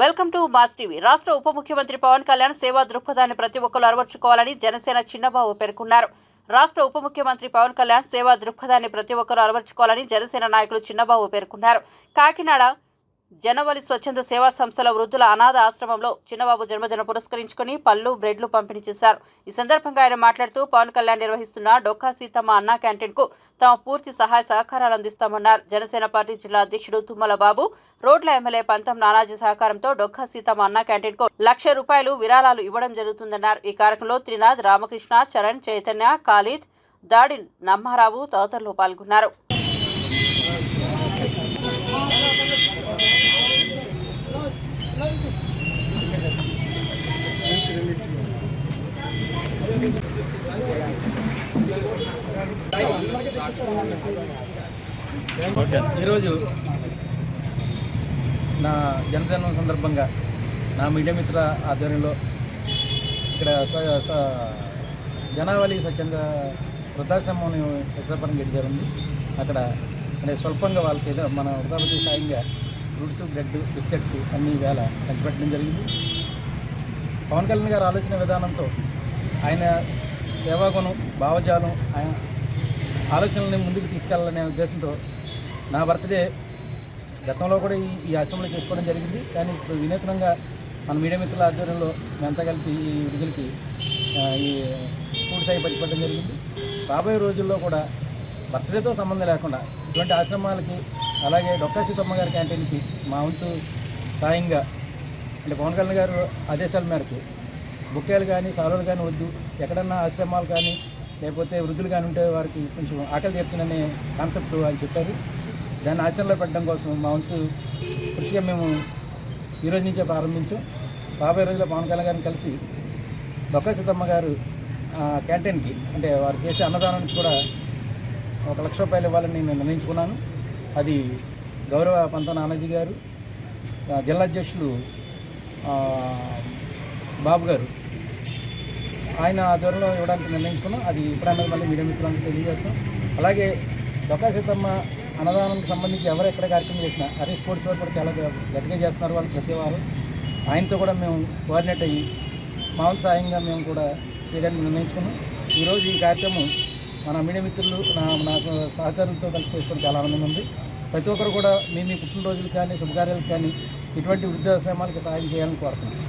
Welcome to mass TV. రాష్ట్ర ఉప ముఖ్యమంత్రి పవన్ కళ్యాణ్ సేవా దృక్పథాన్ని ప్రతి ఒక్కరు అలవర్చుకోవాలని జనసేన చిన్నబాబు పేర్కొన్నారు. రాష్ట్ర ఉప ముఖ్యమంత్రి పవన్ కళ్యాణ్ సేవా దృక్పథాన్ని ప్రతి ఒక్కరు అలవర్చుకోవాలని జనసేన నాయకులు చిన్నబాబు పేర్కొన్నారు. కాకినాడ జనవలి స్వచ్ఛంద సేవా సంస్థల వృద్ధుల అనాథ ఆశ్రమంలో చిన్నబాబు జన్మదిన పురస్కరించుకుని పళ్ళు బ్రెడ్లు పంపిణీ చేశారు. ఈ సందర్భంగా ఆయన మాట్లాడుతూ పవన్ కళ్యాణ్ నిర్వహిస్తున్న డొక్కా సీతమ్మ అన్నా క్యాంటీన్కు తమ పూర్తి సహాయ సహకారాలు అందిస్తామన్నారు. జనసేన పార్టీ జిల్లా అధ్యక్షుడు తుమ్మల బాబు రోడ్ల ఎమ్మెల్యే పంతం నానాజీ సహకారంతో డొక్కా సీతమ్మ అన్నా క్యాంటీన్కు లక్ష రూపాయలు విరాళాలు ఇవ్వడం జరుగుతుందన్నారు. ఈ కార్యక్రమంలో త్రినాథ్ రామకృష్ణ చరణ్ చైతన్య ఖాళీద్ దాడి నమ్మారావు తదితరులు పాల్గొన్నారు. ఈరోజు నా జన్మదినం సందర్భంగా నా మీడియా మిత్ర ఆధ్వర్యంలో ఇక్కడ స- జనావళి స్వచ్ఛంద వృద్ధాశ్రమం విశాఖపట్నం గడి జరిగింది అక్కడ అంటే స్వల్పంగా వాళ్ళకి ఏదో మన వృద్ధాపతి సాయంగా ఫ్రూట్స్ బ్రెడ్ బిస్కెట్స్ అన్నీ వేళ పంచిపెట్టడం జరిగింది. పవన్ కళ్యాణ్ గారి ఆలోచన విధానంతో ఆయన సేవాగుణం భావజాలం ఆయన ఆలోచనల్ని ముందుకు తీసుకెళ్ళాలనే ఉద్దేశంతో నా బర్త్డే గతంలో కూడా ఈ ఈ ఆశ్రమంలో చేసుకోవడం జరిగింది. కానీ ఇప్పుడు వినూత్నంగా మన మీడియా మిత్రుల ఆధ్వర్యంలో మేమంతా కలిపి ఈ విడుదలకి ఈ ఫుడ్ సాయి పంచిపెట్టడం జరిగింది. రాబోయే రోజుల్లో కూడా బర్త్డేతో సంబంధం లేకుండా ఇటువంటి ఆశ్రమాలకి అలాగే డొక్కా సీతమ్మ గారి క్యాంటీన్కి మా వంతు సాయంగా అంటే పవన్ కళ్యాణ్ గారు ఆదేశాల మేరకు బుక్కేలు కానీ సాలులు కానీ వద్దు. ఎక్కడన్నా ఆశ్రమాలు కానీ లేకపోతే వృద్ధులు కానీ ఉంటే వారికి కొంచెం ఆకలి తీర్చననే కాన్సెప్ట్ ఆయన చెప్పారు. దాన్ని ఆచరణలో పెట్టడం కోసం మా వంతు కృషిగా మేము ఈరోజు నుంచే ప్రారంభించాం. రాబోయే రోజుల్లో పవన్ కళ్యాణ్ గారిని కలిసి బొక్క సీతమ్మ గారు క్యాంటీన్కి అంటే వారు చేసే అన్నదానానికి కూడా ఒక లక్ష రూపాయలు ఇవ్వాలని నేను నిర్ణయించుకున్నాను. అది గౌరవ పంత నానాజీ గారు జిల్లా అధ్యక్షులు బాబు గారు ఆయన ఆధ్వర్యంలో ఇవ్వడానికి నిర్ణయించుకున్నాం. అది ఇప్పుడైనా మళ్ళీ మీడియా మిత్రులకు తెలియజేస్తాం. అలాగే డొక్కా సీతమ్మ అన్నదానానికి సంబంధించి ఎవరు ఎక్కడ కార్యక్రమం చేసినా హరీష్ స్పోర్ట్స్ వారు కూడా చాలా గట్టిగా చేస్తున్నారు వాళ్ళు ప్రతి వారు. ఆయనతో కూడా మేము కోఆర్డినేట్ అయ్యి మామూలు సాయంగా మేము కూడా చేయడానికి నిర్ణయించుకున్నాం. ఈరోజు ఈ కార్యక్రమం మన మీడియా మిత్రులు నా నాకు సహచరులతో కలిసి చేసుకోవడం చాలా ఆనందంగా ఉంది. ప్రతి ఒక్కరు కూడా మీ మీ పుట్టినరోజులు కానీ శుభకార్యాలకు కానీ ఇటువంటి వృద్ధాశ్రమాలకు సహాయం చేయాలని కోరుతున్నాను